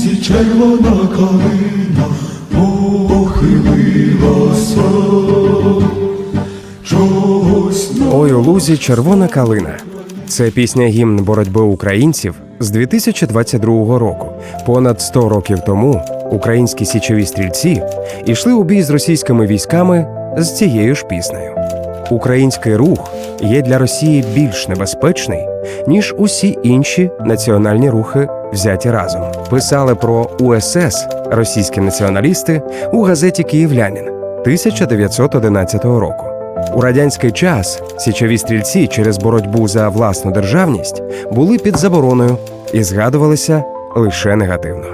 лузі червона калина похилилася. Ой у лузі червона калина. Це пісня гімн боротьби українців з 2022 року. Понад 100 років тому українські січові стрільці йшли у бій з російськими військами з цією ж піснею. Український рух є для Росії більш небезпечний, ніж усі інші національні рухи взяті разом. Писали про УСС російські націоналісти у газеті Київлянин 1911 року. У радянський час січові стрільці через боротьбу за власну державність були під забороною і згадувалися лише негативно.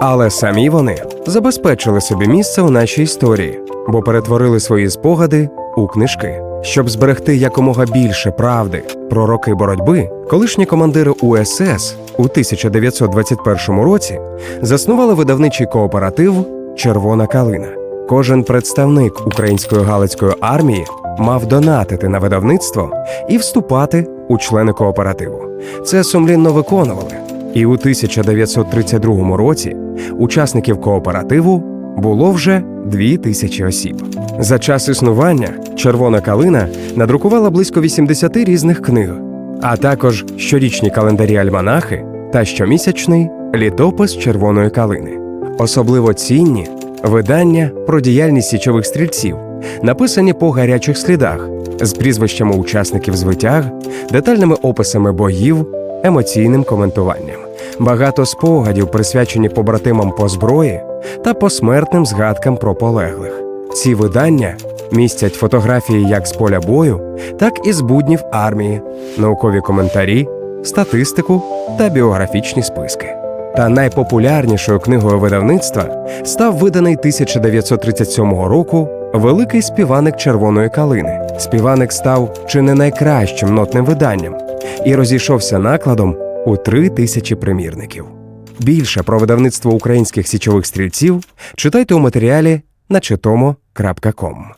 Але самі вони забезпечили собі місце у нашій історії, бо перетворили свої спогади у книжки. Щоб зберегти якомога більше правди про роки боротьби, колишні командири УСС у 1921 році заснували видавничий кооператив Червона калина. Кожен представник української галицької армії мав донатити на видавництво і вступати у члени кооперативу. Це сумлінно виконували. І у 1932 році учасників кооперативу було вже дві тисячі осіб. За час існування Червона калина надрукувала близько 80 різних книг, а також щорічні календарі альманахи та щомісячний літопис червоної калини. Особливо цінні видання про діяльність січових стрільців, написані по гарячих слідах з прізвищами учасників звитяг, детальними описами боїв, емоційним коментуванням. Багато спогадів присвячені побратимам по зброї та посмертним згадкам про полеглих. Ці видання містять фотографії як з поля бою, так і з буднів армії, наукові коментарі, статистику та біографічні списки. Та найпопулярнішою книгою видавництва став виданий 1937 року Великий співаник червоної калини. Співаник став чи не найкращим нотним виданням і розійшовся накладом у три тисячі примірників. Більше про видавництво українських січових стрільців читайте у матеріалі на.